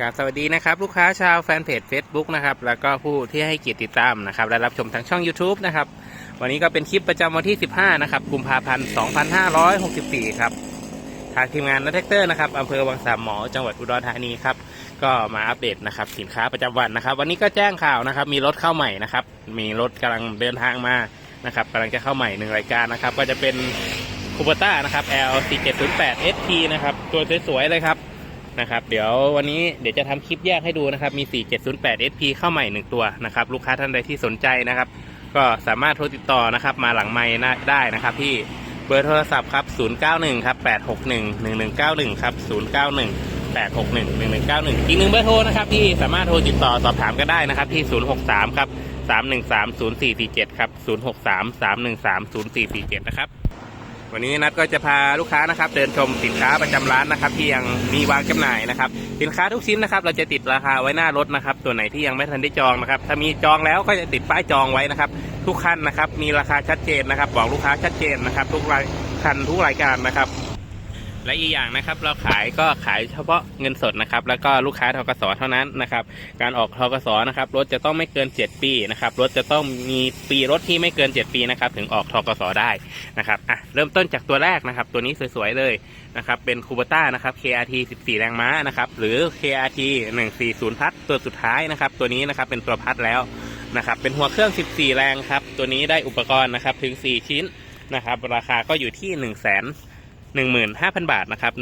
กาบสวัสดีนะครับลูกค้าชาวแฟนเพจ Facebook นะครับแล้วก็ผู้ที่ให้เกียรติติดตามนะครับและรับชมทางช่อง YouTube นะครับวันนี้ก็เป็นคลิปประจำวันที่ 15 นะครับกุมภาพันธ์2564 ครับทางทีมงานนัทแท็กเตอร์นะครับอำเภอวังสามหมอจังหวัดอุดรธานีครับก็มาอัปเดตนะครับสินค้าประจำวันนะครับ วันนี้ก็แจ้งข่าวนะครับ มีรถเข้าใหม่นะครับ มีรถกำลังเดินทางมานะครับกำลังจะเข้าใหม่หนึ่งรายการนะครับ ก็จะเป็นคูเปต้านะครับ L 4 7 0 8 ST นะครับ ตัวสวยๆเลยครับ นะครับ เดี๋ยววันนี้เดี๋ยวจะทำคลิปแยกให้ดูนะครับ มี 4708 SP เข้าใหม่หนึ่งตัวนะครับ ลูกค้าท่านใดที่สนใจนะครับ ก็สามารถโทรติดต่อนะครับ มาหลังไม้ได้นะครับที่เบอร์โทรศัพท์ครับ 091 ครับ 861 1191 ครับ 091 861 1191 อีกหนึ่งเบอร์โทรนะครับที่สามารถโทรติดต่อสอบถามก็ได้นะครับที่ 063 ครับ 313 0447 ครับ 063 313 0447 นะครับ วันนี้นัดก็จะพาลูกค้านะครับ เดินชมสินค้าประจำร้านนะครับ ที่ยังมีวางจำหน่ายนะครับ สินค้าทุกชิ้นนะครับ เราจะติดราคาไว้หน้ารถนะครับ ตัวไหนที่ยังไม่ทันได้จองนะครับ ถ้ามีจองแล้วก็จะติดป้ายจองไว้นะครับ ทุกคันนะครับ มีราคาชัดเจนนะครับ บอกลูกค้าชัดเจนนะครับ ทุกรายคันทุกรายการนะครับ และอีกอย่างนะครับเราขายก็ขายเฉพาะเงินสดนะครับ แล้วก็ลูกค้าทกสเท่านั้นนะครับ การออกทกสนะครับรถจะต้องไม่เกิน 7 ปีนะครับรถจะต้องมีปีรถที่ไม่เกิน 7 ปีนะครับถึงออกทกสได้นะครับอะเริ่มต้นจากตัวแรกนะครับ ตัวนี้สวยๆเลยนะครับเป็นคูเบต้านะครับ KRT 14 แรงม้านะครับหรือ KRT 140 พัดตัวสุดท้ายนะครับ ตัวนี้นะครับเป็นตัวพัดแล้วนะครับเป็นหัวเครื่อง 14 แรงครับตัวนี้ได้อุปกรณ์นะครับถึง 4 ชิ้นนะครับราคาก็อยู่ที่ 1 0 0 0 0แสน 15,000 บาทนะครับ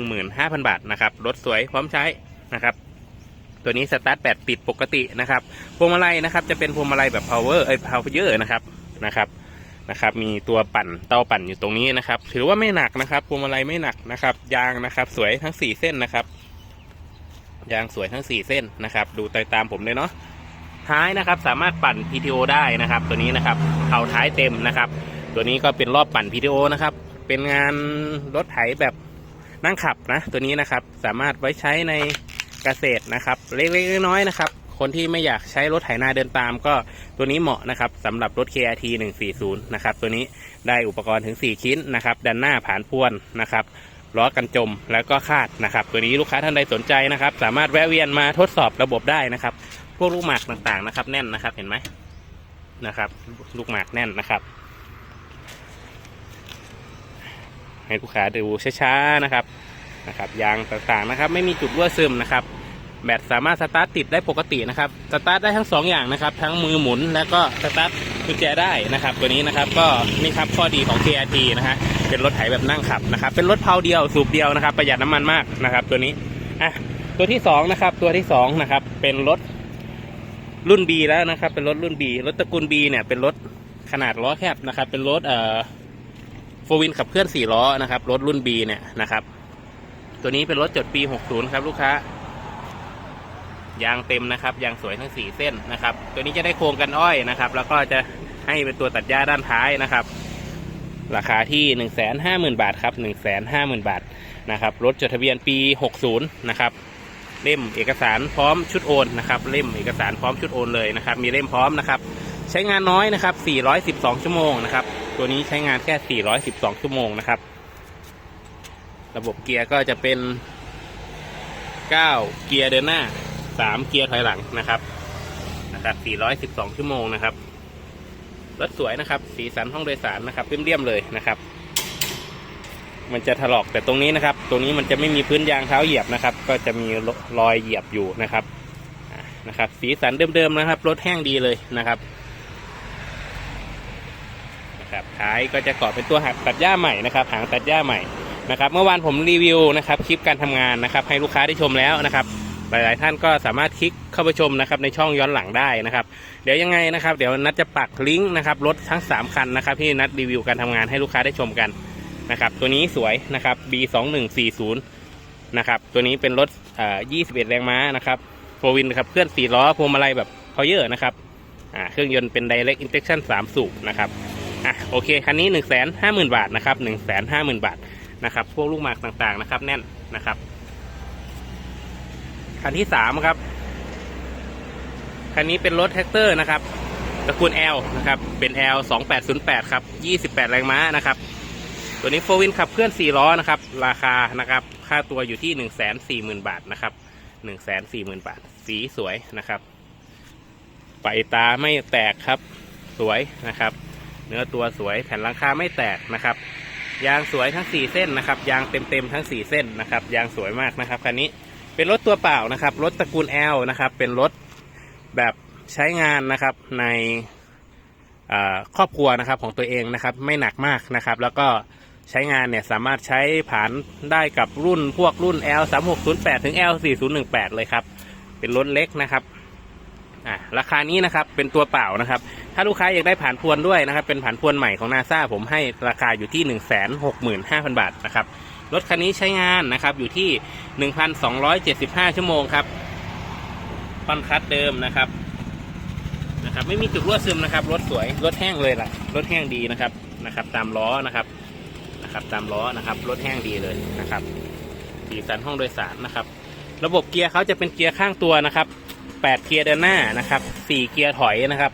115,000 บาทนะครับรถสวยพร้อมใช้นะครับตัวนี้สตาร์ทแปดปิดปกตินะครับพวงมาลัยนะครับจะเป็นพวงมาลัยแบบ power เอ้ย power นะครับนะครับนะครับ มีตัวปั่นเตาปั่นอยู่ตรงนี้นะครับ ถือว่าไม่หนักนะครับพวงมาลัยไม่หนักนะครับ ยางนะครับสวยทั้ง4เส้นนะครับ ยางสวยทั้ง4เส้นนะครับ ดูตตามผมเลยเนาะท้ายนะครับสามารถปั่น PTO ได้นะครับ ตัวนี้นะครับเผาท้ายเต็มนะครับ ตัวนี้ก็เป็นรอบปั่น PTO นะครับ เป็นงานรถไถแบบนั่งขับนะ ตัวนี้นะครับสามารถไว้ใช้ในเกษตรนะครับ เล็กๆน้อยๆนะครับ คนที่ไม่อยากใช้รถไถนาเดินตาม ก็ตัวนี้เหมาะนะครับสำหรับรถ KRT 140นะครับตัวนี้ได้อุปกรณ์ถึง 4 ชิ้นนะครับด้านหน้าผานพวนนะครับล้อกันจมแล้วก็คาดนะครับ ตัวนี้ลูกค้าท่านใดสนใจนะครับ สามารถแวะเวียนมาทดสอบระบบได้นะครับ พวกลูกหมากต่างๆนะครับ แน่นนะครับเห็นไหมนะครับ ลูกหมากแน่นนะครับ ให้ลูกค้าดูช้าๆนะครับนะครับยางต่างๆนะครับ ไม่มีจุดรั่วซึมนะครับ แบตสามารถสตาร์ทติดได้ปกตินะครับสตาร์ทได้ทั้งสองอย่างนะครับ ทั้งมือหมุนแล้วก็สตาร์ทกุญแจได้นะครับ ตัวนี้นะครับก็นี่ครับข้อดีของ KRT นะฮะเป็นรถไถแบบนั่งขับนะครับ เป็นรถเพาเดียวสูบเดียวนะครับ ประหยัดน้ำมันมากนะครับ ตัวนี้อะตัวที่สองนะครับตัวที่สองนะครับเป็นรถรุ่น B แล้วนะครับ เป็นรถรุ่น B รถตระกูล B เนี่ยเป็นรถขนาดล้อแคบนะครับ เป็นรถเอ่อ โฟวินขับเคลื่อน4ล้อนะครับ รถรุ่น B เนี่ยนะครับ ตัวนี้เป็นรถจดปี 60 ครับ ลูกค้ายางเต็มนะครับยางสวยทั้ง 4 เส้นนะครับ ตัวนี้จะได้โครงกันอ้อยนะครับ แล้วก็จะให้เป็นตัวตัดหญ้าด้านท้ายนะครับ ราคาที่ 150,000 บาทครับ 150,000 บาทนะครับรถจดทะเบียนปี 60 นะครับเล่มเอกสารพร้อมชุดโอนนะครับเล่มเอกสารพร้อมชุดโอนเลยนะครับ มีเล่มพร้อมนะครับ ใช้งานน้อยนะครับ 412 ชั่วโมงนะครับ ตัวนี้ใช้งานแค่ 412 ชั่วโมงนะครับ ระบบเกียร์ก็จะเป็น 9 เกียร์เดินหน้า 3 เกียร์ถอยหลังนะครับ นะครับ 412 ชั่วโมงนะครับ รถสวยนะครับ สีสันห้องโดยสารนะครับเรียมๆเลยนะครับ มันจะถลอกแต่ตรงนี้นะครับ ตรงนี้มันจะไม่มีพื้นยางเท้าเหยียบนะครับ ก็จะมีรอยเหยียบอยู่นะครับ นะครับ สีสันเดิมๆนะครับ รถแห้งดีเลยนะครับ นะครับท้ายก็จะเกาะเป็นตัวหักตัดหญ้าใหม่นะครับหางตัดหญ้าใหม่นะครับเมื่อวานผมรีวิวนะครับคลิปการทำงานนะครับให้ลูกค้าได้ชมแล้วนะครับหลาย ๆ ท่านก็สามารถคลิกเข้าไปชมนะครับในช่องย้อนหลังได้นะครับเดี๋ยวยังไงนะครับเดี๋ยวนัดจะปักลิงก์นะครับรถทั้ง 3 คันนะครับที่นัดรีวิวการทำงานให้ลูกค้าได้ชมกันนะครับตัวนี้สวยนะครับ B2140 นะครับตัวนี้เป็นรถอ่อ21 แรงม้านะครับโฟวินครับเคลื่อน4ล้อพวงมาลัยแบบพาวเยอร์นะครับอ่าเครื่องยนต์เป็น Direct Injection 3 สูบนะครับ อะโอเคคันนี้1นึ่งแสนห้าหมื่นบาทนะครับหนึ่งแสนห้าหมื่นบาทนะครับพวกลูกหมากต่างๆนะครับ แน่นนะครับคันที่สามครับคันนี้เป็นรถแท็กเตอร์นะครับตระกูล L นะครับ เป็น L 2808 ครับ 28 แรงม้านะครับ ตัวนี้โฟวินขับเคลื่อน 4 ล้อนะครับ ราคานะครับ ค่าตัวอยู่ที่ 1 4 0 0 0 0 บาทนะครับหนึ่งแสนสี่หมื่นบาท สีสวยนะครับ ไปตาไม่แตกครับ สวยนะครับ เนื้อตัวสวยแผ่นหลังคาไม่แตกนะครับยางสวยทั้งสี่เส้นนะครับ ยางเต็มๆทั้งสี่เส้นนะครับ ยางสวยมากนะครับคันนี้เป็นรถตัวเปล่านะครับ รถตระกูล L นะครับ เป็นรถแบบใช้งานนะครับในครอบครัวนะครับของตัวเองนะครับ ไม่หนักมากนะครับ แล้วก็ใช้งานเนี่ยสามารถใช้ผ่านได้กับรุ่นพวกรุ่น L 3 6 0 8ถึง L 4 0 1 8เลยครับ เป็นรถเล็กนะครับ อ่าราคานี้นะครับเป็นตัวเปล่านะครับ ถ้าลูกค้าอยากได้ผ่านพวนด้วยนะครับ เป็นผ่านพวนใหม่ของนาซาผมให้ราคาอยู่ที่ 1 6 5 0 0 0 บาทนะครับรถคันนี้ใช้งานนะครับอยู่ที่ 1,275 ชั่วโมงครับคอนคัดเดิมนะครับนะครับไม่มีจุดรั่วซึมนะครับรถสวยรถแห้งเลยล่ะรถแห้งดีนะครับนะครับ ตามล้อนะครับนะครับ ตามล้อนะครับรถแห้งดีเลยนะครับสีสันห้องโดยสารนะครับ ระบบเกียร์เขาจะเป็นเกียร์ข้างตัวนะครับ 8 เกียร์เดินหน้านะครับ 4 เกียร์ถอยนะครับ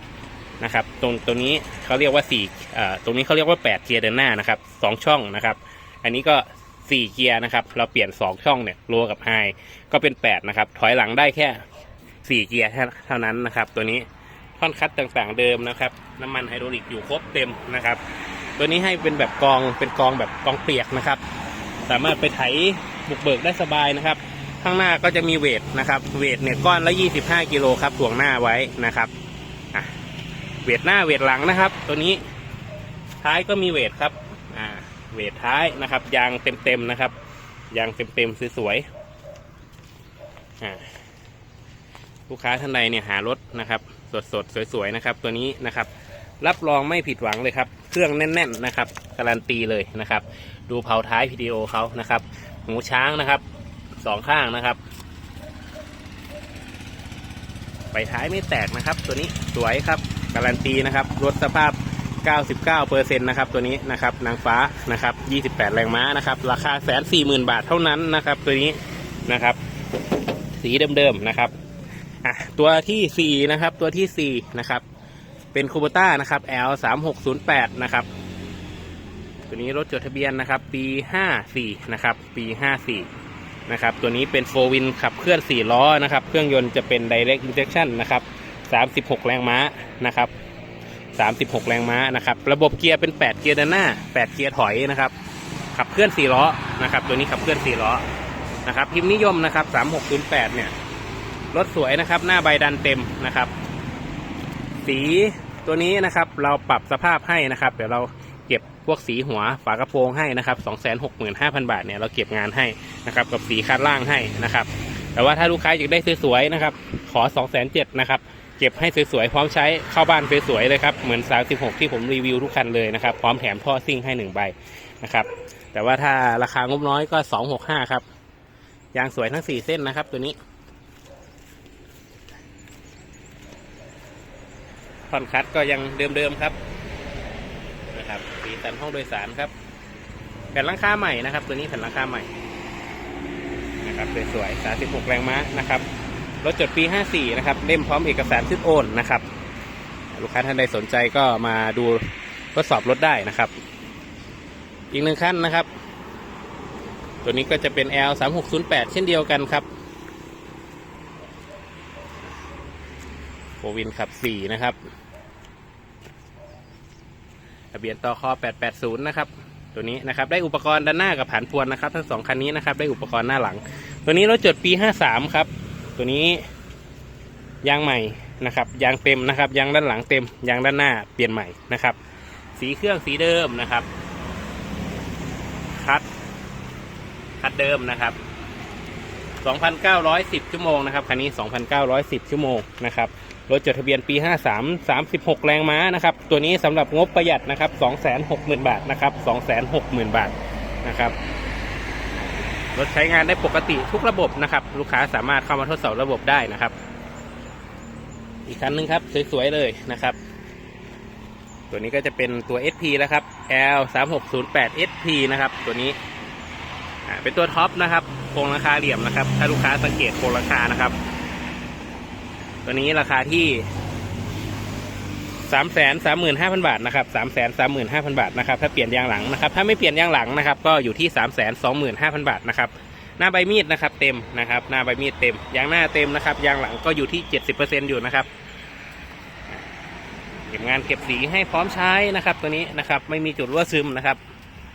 นะครับตรงตรงนี้เขาเรียกว่า4อ่าตรงนี้เขาเรียกว่า 8 เกียร์เดินหน้านะครับสองช่องนะครับ อันนี้ก็ 4 เกียร์นะครับ เราเปลี่ยน 2 ช่องเนี่ยโลกับไฮก็เป็น 8 นะครับ ถอยหลังได้แค่ 4 เกียร์เท่านั้นนะครับ ตัวนี้ท่อนคัดต่างๆเดิมนะครับ น้ำมันไฮดรอลิกอยู่ครบเต็มนะครับ ตัวนี้ให้เป็นแบบกองเป็นกองแบบกองเปียกนะครับ สามารถไปไถบุกเบิกได้สบายนะครับ ข้างหน้าก็จะมีเวทนะครับเวทเนี่ยก้อนละ25กิโลครับถ่วงหน้าไว้นะครับเวทหน้าเวทหลังนะครับ ตัวนี้ท้ายก็มีเวทครับเวทท้ายนะครับยางเต็มๆนะครับยางเต็มๆสวยๆลูกค้าท่านใดเนี่ยหารถนะครับสดๆสวยๆนะครับ ตัวนี้นะครับ รับรองไม่ผิดหวังเลยครับ เครื่องแน่น ๆ นะครับการันตีเลยนะครับ ดูเผาท้ายวิดีโอเขานะครับหูช้างนะครับ สองข้างนะครับ ไปท้ายไม่แตกนะครับ ตัวนี้สวยครับการันตีนะครับรถสภาพ 99%นะครับตัวนี้นะครับนางฟ้านะครับ 28 แรงม้านะครับ ราคาแสนสี่หมื่นบาทเท่านั้นนะครับ ตัวนี้นะครับ สีเดิมๆนะครับอะตัวที่สี่นะครับตัวที่สี่นะครับเป็นคูโบต้านะครับ L 3 6 0 8นะครับตัวนี้รถจดทะเบียนนะครับ ปี 54นะครับปี 54 นะครับ ตัวนี้เป็นโฟวินขับเคลื่อน 4 ล้อนะครับ เครื่องยนต์จะเป็น Direct Injection นะครับ36 แรงม้านะครับ36 แรงม้านะครับ ระบบเกียร์เป็น 8 เกียร์ด้านหน้า 8 เกียร์ถอยนะครับ ขับเคลื่อน 4 ล้อนะครับ ตัวนี้ขับเคลื่อน 4 ล้อนะครับ พิมพ์นิยมนะครับ 3608 เนี่ย รถสวยนะครับ หน้าใบดันเต็มนะครับ สีตัวนี้นะครับ เราปรับสภาพให้นะครับ เดี๋ยวเรา พวกสีหัวฝากระโปรงให้นะครับ265,000บาทเนี่ยเราเก็บงานให้นะครับกับสีคัดล่างให้นะครับ แต่ว่าถ้าลูกค้าอยากได้สวยๆนะครับ ขอ207,000นะครับเก็บให้สวยๆพร้อมใช้เข้าบ้านสวยๆเลยครับเหมือน36ที่ผมรีวิวทุกคันเลยนะครับ พร้อมแถมท่อซิ่งให้หนึ่งใบนะครับ แต่ว่าถ้าราคางบน้อยก็265ครับยางสวยทั้ง4เส้นนะครับ ตัวนี้ท่อนคัดก็ยังเดิมๆครับ สันห้องโดยสารครับ แผ่นหลังคาใหม่นะครับ ตัวนี้แผ่นหลังคาใหม่นะครับสวยๆ36 แรงม้านะครับรถจดปี 54 นะครับ เล่มพร้อมเอกสารขึ้นโอนนะครับ ลูกค้าท่านใดสนใจก็มาดูทดสอบรถได้นะครับ อีกหนึ่งขั้นนะครับ ตัวนี้ก็จะเป็น L 3608เช่นเดียวกันครับโฟวินขับ 4 นะครับ ทะเบียนต่อคอ880 นะครับ ตัวนี้นะครับ ได้อุปกรณ์ด้านหน้ากับผ่านพวนนะครับ ทั้งสองคันนี้นะครับ ได้อุปกรณ์หน้าหลัง ตัวนี้รถจดปี 53 ครับ ตัวนี้ยางใหม่นะครับ ยางเต็มนะครับ ยางด้านหลังเต็ม ยางด้านหน้าเปลี่ยนใหม่นะครับ สีเครื่องสีเดิมนะครับ คัด คัดเดิมนะครับ 2,910 ชั่วโมงนะครับ คันนี้ 2,910 ชั่วโมงนะครับ รถจดทะเบียนปี 53 36 แรงม้านะครับ ตัวนี้สำหรับงบประหยัดนะครับ260,000 บาทนะครับ260,000 บาทนะครับรถใช้งานได้ปกติทุกระบบนะครับ ลูกค้าสามารถเข้ามาทดสอบระบบได้นะครับ อีกคันหนึงครับสวยๆเลยนะครับ ตัวนี้ก็จะเป็นตัว SP แล้วครับ L 3 6 0 8 SP นะครับตัวนี้เป็นตัวท็อปนะครับโครงราคาเหลี่ยมนะครับ ถ้าลูกค้าสังเกตโครงราคานะครับ ตัวนี้ราคาที่สามแสนสามหมื่นห้าพันบาทนะครับสามแสนสามหมื่นห้าพันบาทนะครับถ้าเปลี่ยนยางหลังนะครับถ้าไม่เปลี่ยนยางหลังนะครับ ก็อยู่ที่สามแสนสองหมื่นห้าพันบาทนะครับหน้าใบมีดนะครับเต็มนะครับหน้าใบมีดเต็มยางหน้าเต็มนะครับยางหลังก็อยู่ที่70%อร์เซ็นอยู่นะครับเก็บงานเก็บสีให้พร้อมใช้นะครับ ตัวนี้นะครับไม่มีจุดรั่วซึมนะครับ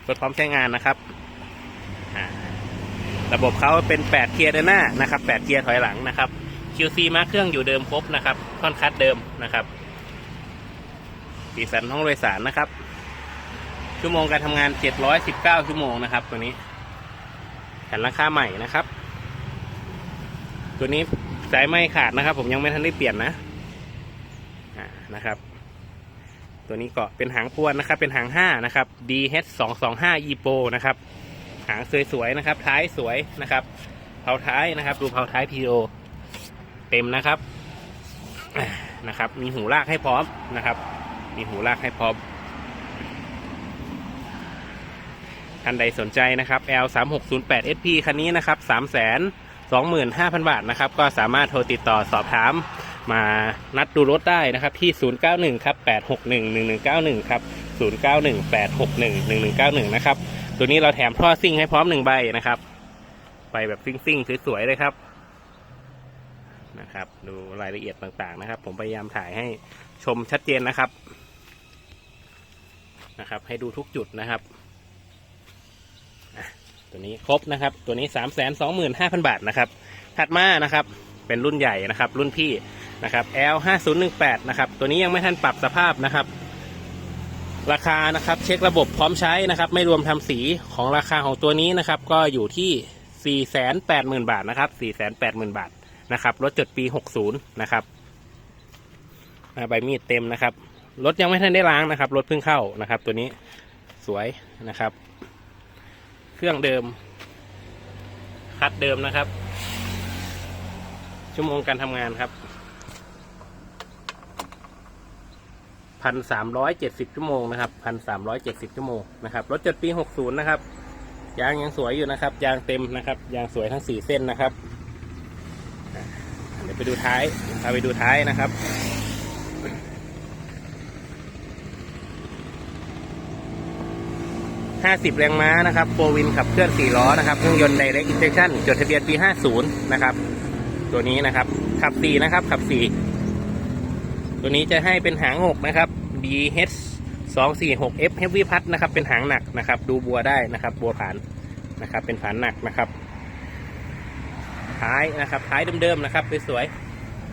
รถพร้อมใช้งานนะครับระบบเขาเป็น 8 เกียร์เดินหน้านะครับ 8 เกียร์ถอยหลังนะครับ QC มาเครื่องอยู่เดิมครบนะครับท่อนคัดเดิมนะครับ สีสันห้องโดยสารนะครับ ชั่วโมงการทำงาน 719 ชั่วโมงนะครับ ตัวนี้แผ่นราคาใหม่นะครับ ตัวนี้สายไม่ขาดนะครับ ผมยังไม่ทันได้เปลี่ยนนะนะครับ ตัวนี้เก็เป็นหางพวนนะครับ เป็นหาง5นะครับ DH 2 2 5 EPO นะครับ หางสวยๆนะครับ ท้ายสวยนะครับ เผาท้ายนะครับ ดูเผาท้าย PO เต็มนะครับนะครับ มีหูลากให้พร้อมนะครับ มีหูลากให้พร้อมท่านใดสนใจนะครับ L 3 6 0 8 SP คันนี้นะครับ 3 2 5 0 0 0 บาทนะครับ ก็สามารถโทรติดต่อสอบถามมานัดดูรถได้นะครับ ที่ 091 ครับ 861 1191 ครับ 091 861 1191 นะครับ ตัวนี้เราแถมท่อซิ่งให้พร้อมหนึ่งใบนะครับไปแบบซิ่งๆ สวยๆ เลยครับ นะครับ ดูรายละเอียดต่างๆนะครับ ผมพยายามถ่ายให้ชมชัดเจนนะครับนะครับ ให้ดูทุกจุดนะครับตัวนี้ครบนะครับ ตัวนี้3 2 5 0 0 0บาทนะครับ ถัดมานะครับ เป็นรุ่นใหญ่นะครับ รุ่นพี่นะครับ L 5 0 1 8นย์หนึ่งแปดนะครับ ตัวนี้ยังไม่ทันปรับสภาพนะครับ ราคานะครับ เช็คระบบพร้อมใช้นะครับ ไม่รวมทำสีของราคาของตัวนี้นะครับ ก็อยู่ที่4 8 0 0 0 0บาทนะครับ4 8 0 0 0 0บาท นะครับรถจดปี 60 นะครับใบมีดเต็มนะครับรถยังไม่ทันได้ล้างนะครับรถเพิ่งเข้านะครับ ตัวนี้สวยนะครับ เครื่องเดิม คัดเดิมนะครับ ชั่วโมงการทำงานครับพันสามร้อยเจ็ดสิบชั่วโมงนะครับพันสามร้อยเจ็ดสิบชั่วโมงนะครับรถจดปีหกศูนย์นะครับยางยังสวยอยู่นะครับ ยางเต็มนะครับ ยางสวยทั้งสี่เส้นนะครับ ไปดูท้ายพาไปดูท้ายนะครับ 50 แรงม้านะครับโฟวินขับเคลื่อน 4 ล้อนะครับ เครื่องยนต์ Direct Injection จดทะเบียนปี 50 นะครับ ตัวนี้นะครับ ขับ 4 นะครับ ขับ 4 ตัวนี้จะให้เป็นหาง6นะครับ DH 246 F Heavy Plus นะครับ เป็นหางหนักนะครับ ดูบัวได้นะครับ บัวผานนะครับ เป็นผานหนักนะครับ ท้ายนะครับ ท้ายเดิมๆนะครับสวย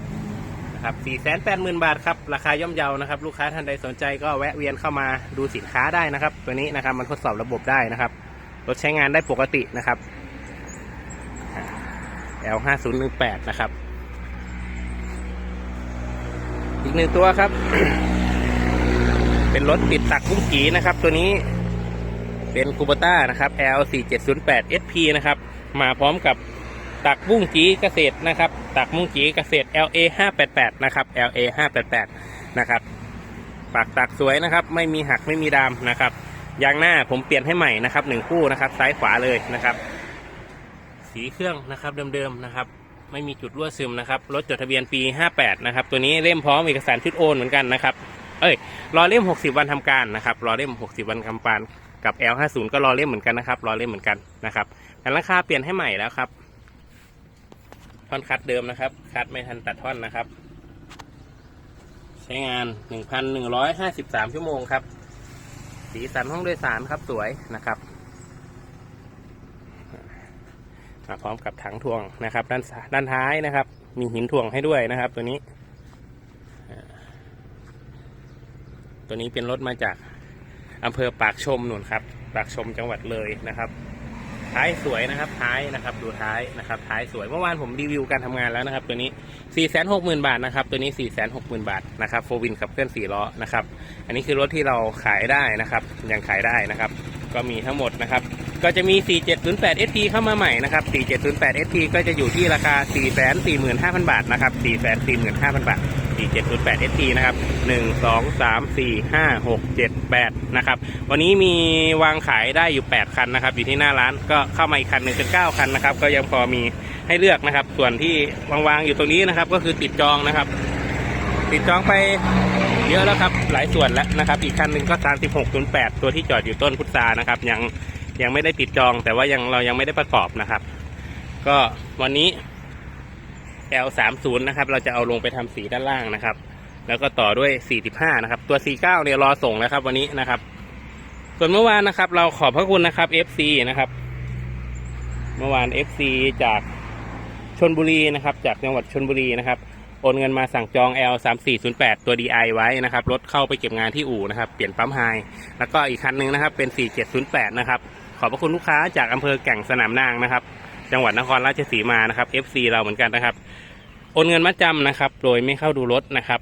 ๆนะครับ480,000 บาทครับ ราคาย่อมเยานะครับ ลูกค้าท่านใดสนใจก็แวะเวียนเข้ามาดูสินค้าได้นะครับ ตัวนี้นะครับมันทดสอบระบบได้นะครับ รถใช้งานได้ปกตินะครับ L 5 0 1 8 นะครับ อีกหนึ่งตัวครับ เป็นรถติดตักบุ้งกีนะครับ ตัวนี้เป็นคูเบต้านะครับ L 4 7 0 8 SP นะครับ มาพร้อมกับ ตักบุ้งกีเกษตรนะครับ ตักบุ้งกีเกษตร LA 588นะครับ LA 588นะครับปากตักสวยนะครับ ไม่มีหักไม่มีดามนะครับยางหน้าผมเปลี่ยนให้ใหม่นะครับหนึ่งคู่นะครับ ซ้ายขวาเลยนะครับ สีเครื่องนะครับเดิมๆนะครับ ไม่มีจุดรั่วซึมนะครับรถจดทะเบียนปี 58นะครับตัวนี้เล่มพร้อมเอกสารชุดโอนเหมือนกันนะครับเอ้ยรอเล่ม 60 วันทำการนะครับรอเล่ม 60 วันทำการกับ L50 ก็รอเล่มเหมือนกันนะครับรอเล่มเหมือนกันนะครับแต่ราคาเปลี่ยนให้ใหม่แล้วครับ ท่อนคัดเดิมนะครับ คัดไม่ทันตัดท่อนนะครับ ใช้งาน 1,153 ชั่วโมงครับ สีสันห้องโดยสารครับสวยนะครับมาพร้อมกับถังถ่วงนะครับ ด้านด้านท้ายนะครับ มีหินถ่วงให้ด้วยนะครับ ตัวนี้ ตัวนี้เป็นรถมาจากอำเภอปากชมนุนครับ ปากชมจังหวัดเลยนะครับ ท้ายสวยนะครับ ท้ายนะครับ ดูท้ายนะครับ ท้ายสวยเมื่อวานผมรีวิวการทำงานแล้วนะครับ ตัวนี้ 4 6 0 0 0 0 บาทนะครับ ตัวนี้ 4 6 0 0 0 0 บาทนะครับโฟวินขับเคลื่อน4ล้อนะครับ อันนี้คือรถที่เราขายได้นะครับ ยังขายได้นะครับ ก็มีทั้งหมดนะครับ ก็จะมี 4708 SP เข้ามาใหม่นะครับ 4708 SP ก็จะอยู่ที่ราคา 445,000 บาทนะครับ 445,000 บาท 4708 SP นะครับ 1 2 3 4 5 6 7 8 นะครับ วันนี้มีวางขายได้อยู่ 8 คันนะครับ อยู่ที่หน้าร้านก็เข้ามาอีกคันหนึ่งเป็น 9 คันนะครับ ก็ยังพอมีให้เลือกนะครับ ส่วนที่วางๆอยู่ตรงนี้นะครับ ก็คือติดจองนะครับ ติดจองไปเยอะแล้วครับ หลายส่วนแล้วนะครับ อีกคันหนึ่งก็ 3608 ตัวที่จอดอยู่ต้นพุทรานะครับ ยังยังไม่ได้ติดจอง แต่ว่ายังเรายังไม่ได้ประกอบนะครับ ก็วันนี้ L30 นะครับ เราจะเอาลงไปทำสีด้านล่างนะครับ แล้วก็ต่อด้วย 45 นะครับ ตัว 49 เนี่ยรอส่งแล้วครับวันนี้นะครับ ส่วนเมื่อวานนะครับ เราขอบพระคุณนะครับ FC นะครับ เมื่อวาน FC จากชนบุรีนะครับ จากจังหวัดชนบุรีนะครับ โอนเงินมาสั่งจอง L 3 4 0 8 ตัว DI ไว้นะครับ รถเข้าไปเก็บงานที่อู่นะครับ เปลี่ยนปั๊มไฮ แล้วก็อีกคันหนึงนะครับ เป็น 4708 นะครับ ขอบพระคุณลูกค้าจากอำเภอแก่งสนามนางนะครับจังหวัดนครราชสีมานะครับ FC เราเหมือนกันนะครับ โอนเงินมาจำนะครับ โดยไม่เข้าดูรถนะครับ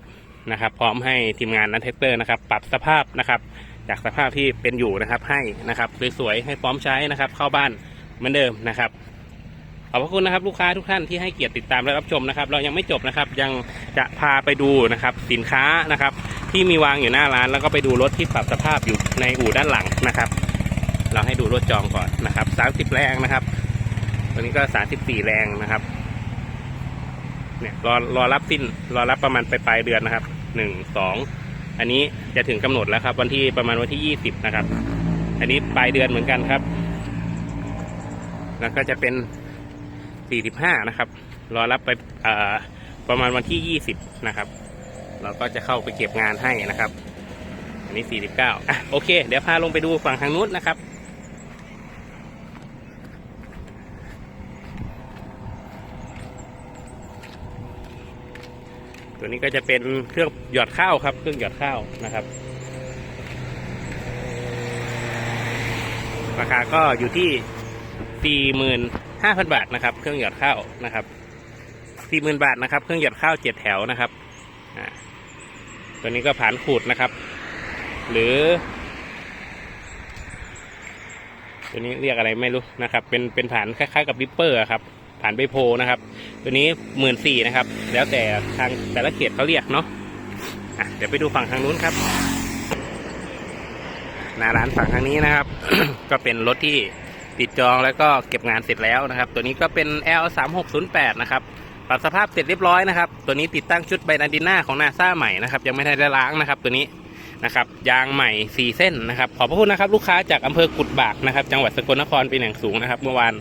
นะครับ พร้อมให้ทีมงานนัทเทคเตอร์นะครับ ปรับสภาพนะครับ จากสภาพที่เป็นอยู่นะครับให้นะครับสวยๆให้พร้อมใช้นะครับ เข้าบ้านเหมือนเดิมนะครับขอบพระคุณนะครับลูกค้าทุกท่านที่ให้เกียรติติดตามและรับชมนะครับ เรายังไม่จบนะครับยังจะพาไปดูนะครับ สินค้านะครับ ที่มีวางอยู่หน้าร้าน แล้วก็ไปดูรถที่ปรับสภาพอยู่ในอู่ด้านหลังนะครับ เราให้ดูรถจองก่อนนะครับ 30 แรงนะครับ ตัวนี้ก็ 34 แรงนะครับ เนี่ยรอรอรับสิ้นรอรับประมาณปลายเดือนนะครับหนึ่งสองอันนี้จะถึงกำหนดแล้วครับ วันที่ประมาณวันที่ยี่สิบนะครับ อันนี้ปลายเดือนเหมือนกันครับ แล้วก็จะเป็นสี่สิบห้านะครับ รอรับไปประมาณวันที่ยี่สิบนะครับ เราก็จะเข้าไปเก็บงานให้นะครับ อันนี้สี่สิบเก้าอะโอเค เดี๋ยวพาลงไปดูฝั่งทางนู้นนะครับ ตัวนี้ก็จะเป็นเครื่องหยอดข้าวครับ เครื่องหยอดข้าวนะครับ ราคาก็อยู่ที่45,000บาทนะครับ เครื่องหยอดข้าวนะครับ40,000บาทนะครับ เครื่องหยอดข้าวเจ็ดแถวนะครับตัวนี้ก็ผ่านขูดนะครับ หรือ ตัวนี้เรียกอะไรไม่รู้นะครับ เป็นเป็นผ่านคล้ายๆกับริปเปอร์ครับ ผ่านใบโพนะครับ ตัวนี้หมื่นสี่นะครับ แล้วแต่ทางแต่ละเขตเขาเรียกเนาะะเดี๋ยวไปดูฝั่งทางนู้นครับหน้าร้านฝั่งทางนี้นะครับ ก็เป็นรถที่ติดจองแล้วก็เก็บงานเสร็จแล้วนะครับ ตัวนี้ก็เป็น L 3 6 0 8นะครับปรับสภาพเสร็จเรียบร้อยนะครับ ตัวนี้ติดตั้งชุดไบนาดิน่าของนาซาใหม่นะครับยังไม่ได้ล้างนะครับ ตัวนี้นะครับยางใหม่ 4 เส้นนะครับ ขอบพระคุณนะครับ ลูกค้าจากอำเภอกุดบากนะครับ จังหวัดสกลนครเป็นอย่างสูงนะครับ เมื่อวาน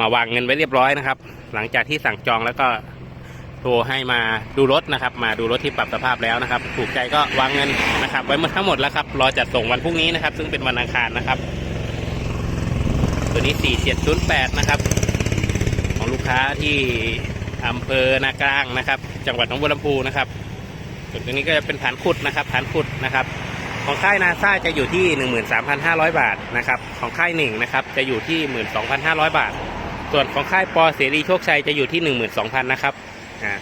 มาวางเงินไว้เรียบร้อยนะครับ หลังจากที่สั่งจองแล้วก็โทรให้มาดูรถนะครับ มาดูรถที่ปรับสภาพแล้วนะครับ ถูกใจก็วางเงินนะครับ ไว้หมดทั้งหมดแล้วครับรอจัดส่งวันพรุ่งนี้นะครับ ซึ่งเป็นวันอังคารนะครับ ตัวนี้ 4708 นะครับ ของลูกค้าที่อำเภอนากลางนะครับ จังหวัดหนองบัวลำพูนะครับส่วนตัวนี้ก็จะเป็นฐานขุดนะครับฐานขุดนะครับ ของค่ายนาซาจะอยู่ที่ 13,500 บาทนะครับ ของค่ายหนึ่งนะครับ จะอยู่ที่ 12,500 บาท ส่วนของค่ายปอเสรีโชคชัยจะอยู่ที่12,000นะครับอ่า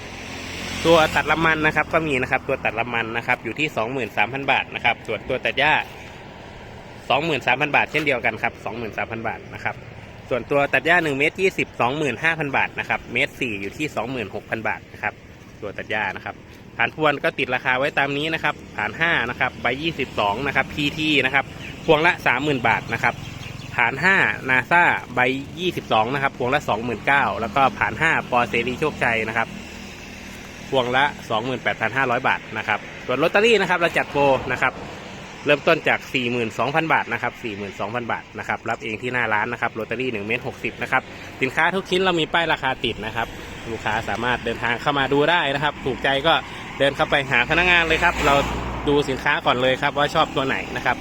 ตัวตัดลำมันนะครับก็มีนะครับตัวตัดลำมันนะครับอยู่ที่23,000บาทนะครับส่วนตัวตัดหญ้า23,000บาท เช่นเดียวกันครับ23,000บาทนะครับส่วนตัวตัดหญ้า1เมตร20 25,000บาทนะครับเมตร4อยู่ที่26,000บาทนะครับตัวตัดหญ้านะครับผ่านพวนก็ติดราคาไว้ตามนี้นะครับผ่าน5นะครับใบ22นะครับ PT นะครับพวงละ30,000บาทนะครับ ผ่าน 5 นาซาใบ 22 นะครับ พวงละ 29,000แล้วก็ผ่าน 5 ปอเสรีโชคชัยนะครับ พวงละ 28,500 บาทนะครับ ส่วนลอตเตอรี่นะครับ เราจัดโปรนะครับ เริ่มต้นจาก 42,000 บาทนะครับ 42,000 บาทนะครับ รับเองที่หน้าร้านนะครับลอตเตอรี่1เมตร60 นะครับ สินค้าทุกชิ้นเรามีป้ายราคาติดนะครับ ลูกค้าสามารถเดินทางเข้ามาดูได้นะครับ ถูกใจก็เดินเข้าไปหาพนักงานเลยครับ เราดูสินค้าก่อนเลยครับว่าชอบตัวไหนนะครับ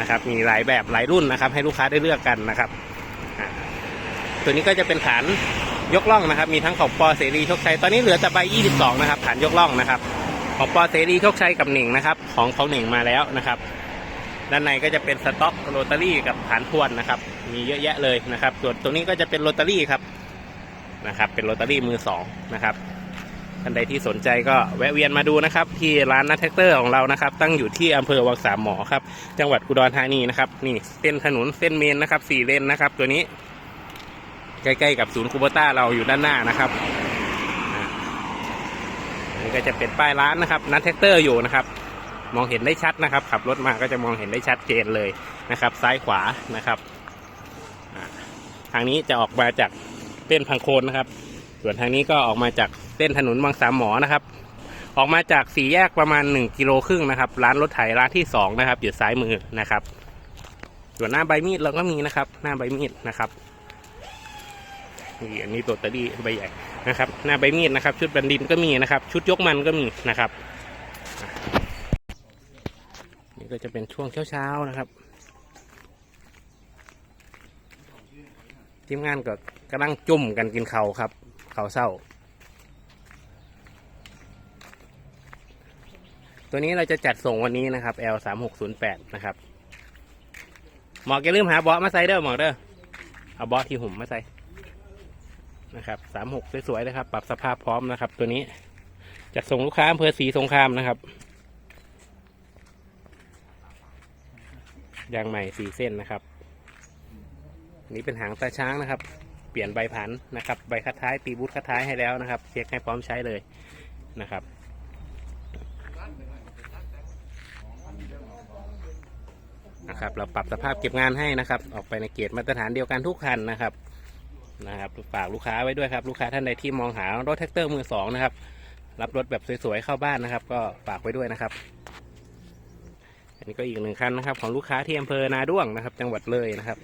นะครับ มีหลายแบบหลายรุ่นนะครับ ให้ลูกค้าได้เลือกกันนะครับ ตัวนี้ก็จะเป็นฐานยกล่องนะครับ มีทั้งของปอเสรีโชคชัยตอนนี้เหลือแต่ใบ 22 นะครับ ฐานยกล่องนะครับ ของปอเสรีโชคชัยกับหนึ่งนะครับ ของของหนึ่งมาแล้วนะครับ ด้านในก็จะเป็นสต็อกโรตารี่กับฐานทวนนะครับ มีเยอะแยะเลยนะครับ ส่วนตรงนี้ก็จะเป็นโรตารี่ครับนะครับ เป็นโรตารี่มือสองนะครับ ท่านใดที่สนใจก็แวะเวียนมาดูนะครับ ที่ร้านนัทแท็กเตอร์ของเรานะครับ ตั้งอยู่ที่อำเภอวังสามหมอครับ จังหวัดอุดรธานีนะครับ นี่เส้นถนนเส้นเมนนะครับสี่เลนนะครับ ตัวนี้ ใกล้ๆกับศูนย์คูโบต้าเราอยู่ด้านหน้านะครับนี่ก็จะเป็นป้ายร้านนะครับนัทแท็กเตอร์อยู่นะครับ มองเห็นได้ชัดนะครับ ขับรถมาก็จะมองเห็นได้ชัดเจนเลยนะครับ ซ้ายขวานะครับทางนี้จะออกมาจากเส้นพังโคนนะครับ ส่วนทางนี้ก็ออกมาจาก เส้นถนนบางสามหมอนะครับ ออกมาจากสี่แยกประมาณ 1กิโลครึ่งนะครับ ร้านรถไถร้านที่สองนะครับอยู่ซ้ายมือนะครับ ส่วนหน้าใบมีดเราก็มีนะครับ หน้าใบมีดนะครับนี่อันนี้ตัวตะดีใบใหญ่นะครับ หน้าใบมีดนะครับ ชุดบันดินก็มีนะครับ ชุดยกมันก็มีนะครับ นี่ก็จะเป็นช่วงเช้าๆนะครับทีมงานก็กำลังจุ่มกันกินเขาครับเขาเศร้า ตัวนี้เราจะจัดส่งวันนี้นะครับ L 3 6 0 8นย์แปดนะครับหมอกอย่าลืมหาเบาะมาใส่เด้อหมอกเด้อเอาเบาะที่หุ่มมาใส่นะครับสามหกสวยๆนะครับ ปรับสภาพพร้อมนะครับ ตัวนี้จัดส่งลูกค้าอำเภอศรีสงครามนะครับยางใหม่สี่เส้นนะครับนนี้เป็นหางตาช้างนะครับ เปลี่ยนใบผันนะครับ ใบคัดท้ายตีบูทคัดท้ายให้แล้วนะครับ เช็คให้พร้อมใช้เลยนะครับ นะครับ เราปรับสภาพเก็บงานให้นะครับ ออกไปในเกณฑ์มาตรฐานเดียวกันทุกคันนะครับนะครับฝากลูกค้าไว้ด้วยครับลูกค้าท่านใดที่มองหารถแท็กเตอร์มือสองนะครับ รับรถแบบสวยๆเข้าบ้านนะครับ ก็ฝากไว้ด้วยนะครับ อันนี้ก็อีกหนึ่งคันนะครับ ของลูกค้าที่อำเภอนาด้วงนะครับ จังหวัดเลยนะครับ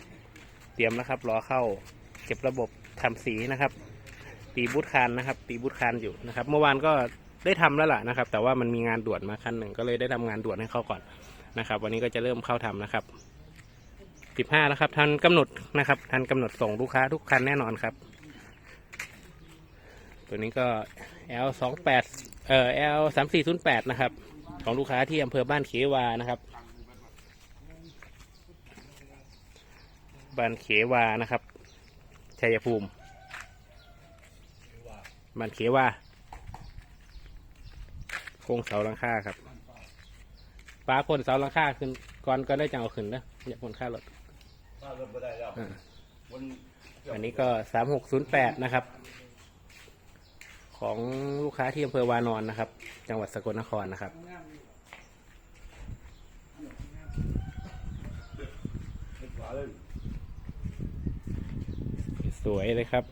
เตรียมนะครับรอเข้าเก็บระบบทำสีนะครับ ตีบูทคานนะครับ ตีบูทคานอยู่นะครับ เมื่อวานก็ ได้ทำแล้วล่ะนะครับ แต่ว่ามันมีงานด่วนมาคันหนึ่งก็เลยได้ทำงานด่วนให้เขาก่อนนะครับ วันนี้ก็จะเริ่มเข้าทำนะครับสิบห้าแล้วครับทันกำหนดนะครับทันกำหนดส่งลูกค้าทุกคันแน่นอนครับ ตัวนี้ก็ L สองแปดเอ่อ L สามสี่ศูนย์แปดนะครับ ของลูกค้าที่อำเภอบ้านเขวานะครับบ้านเขวานะครับชัยภูมิบ้านเขวาโค รงเสาหลังคาครับป้าคนเสาหลังคาขึ้นก่อนก็ได้จังเอาขึ้นนะอย่าคนค่ารถถ้ารถไม่ได้แล้วอ่ามันอันนี้ก็สามหกศูนย์แปดนะครับ ของลูกค้าที่อำเภอวานอนนะครับ จังหวัดสกลนครนะครับ ติดฝาเลย สวยเลยครับ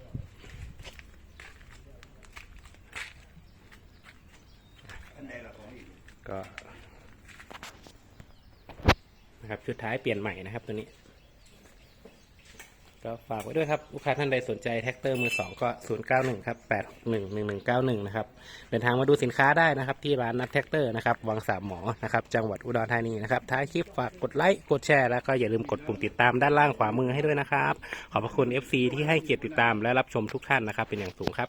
อันไหนละของอี ก็นะครับชุดท้ายเปลี่ยนใหม่นะครับตัวนี้ ก็ฝากไว้ด้วยครับ ลูกค้าท่านใดสนใจแท็กเตอร์มือสองก็ 0 9 1 ครับ8 1 1 1 9 1 นะครับ เดินทางมาดูสินค้าได้นะครับ ที่ร้านนัดแท็กเตอร์นะครับ วังสามหมอ นะครับ จังหวัดอุดรธานีนะครับ ท้ายคลิปฝากกดไลค์ กดแชร์ แล้วก็อย่าลืมกดปุ่มติดตามด้านล่างขวามือให้ด้วยนะครับ ขอบพระคุณ FC ที่ให้เกียรติติดตามและรับชมทุกท่านนะครับ เป็นอย่างสูงครับ